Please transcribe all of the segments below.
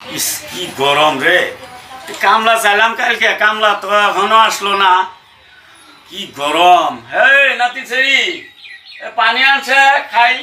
ইস, কি গরম রে। কামলা চাইলাম কালকে, কামলা তো এখনও আসলো না। কি গরম। হে নাতি ছেড়ি পানি আনছে, খাই।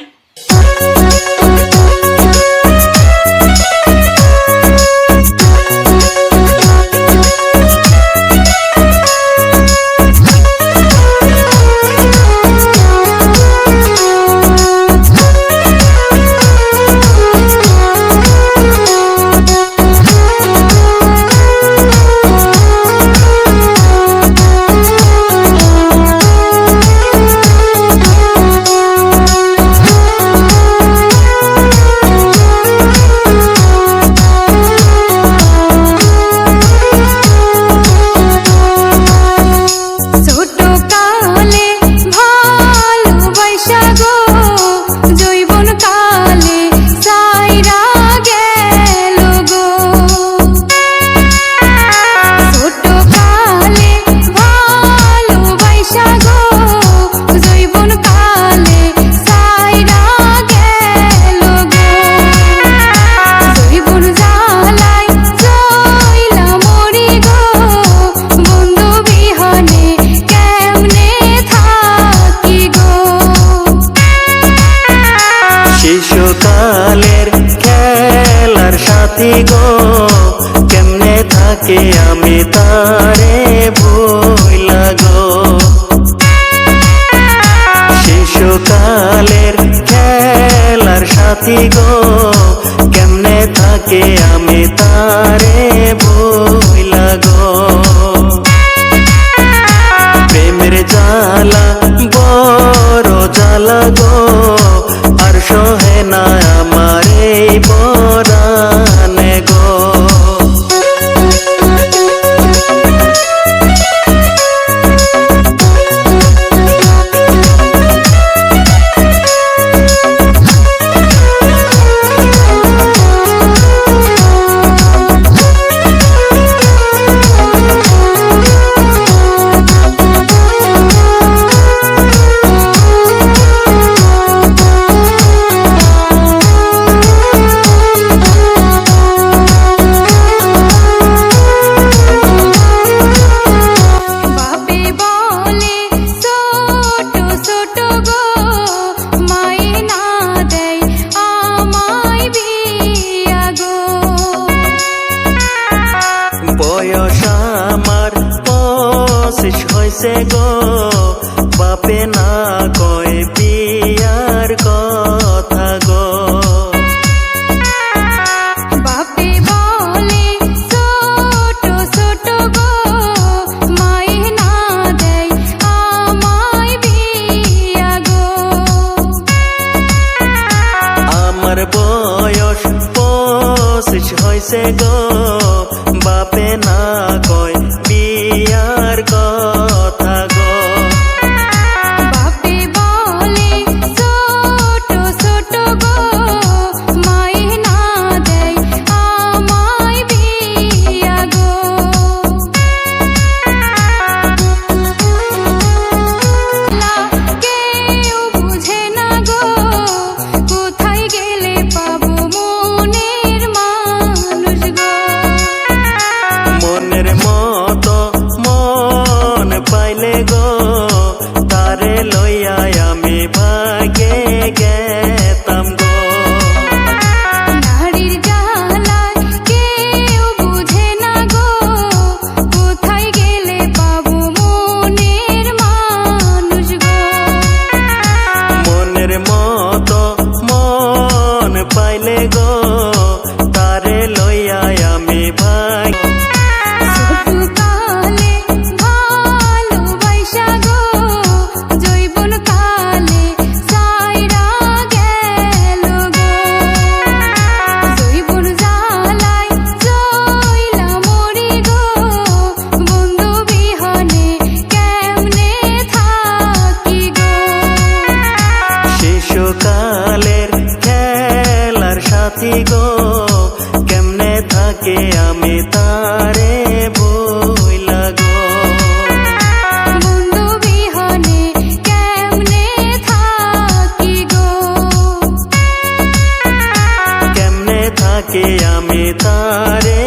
শিশুকালের খেলার সাথী গো, কেমনে থাকে আমি তারে ভুইলা গো। শিশুকালের খেলার সাথী গো, কেমনে থাকে আমি তারে yeah, yeah. হয়েছে গো বাপে না কয় বিয়ার কথা গো বাপে বলে ছোট ছোট গো মায়ে না দেয় আমায় বিয়া গো আমার বয়স পঁচিশ হয়েছে গো বাপে না ले गो ডাকে আমি তারে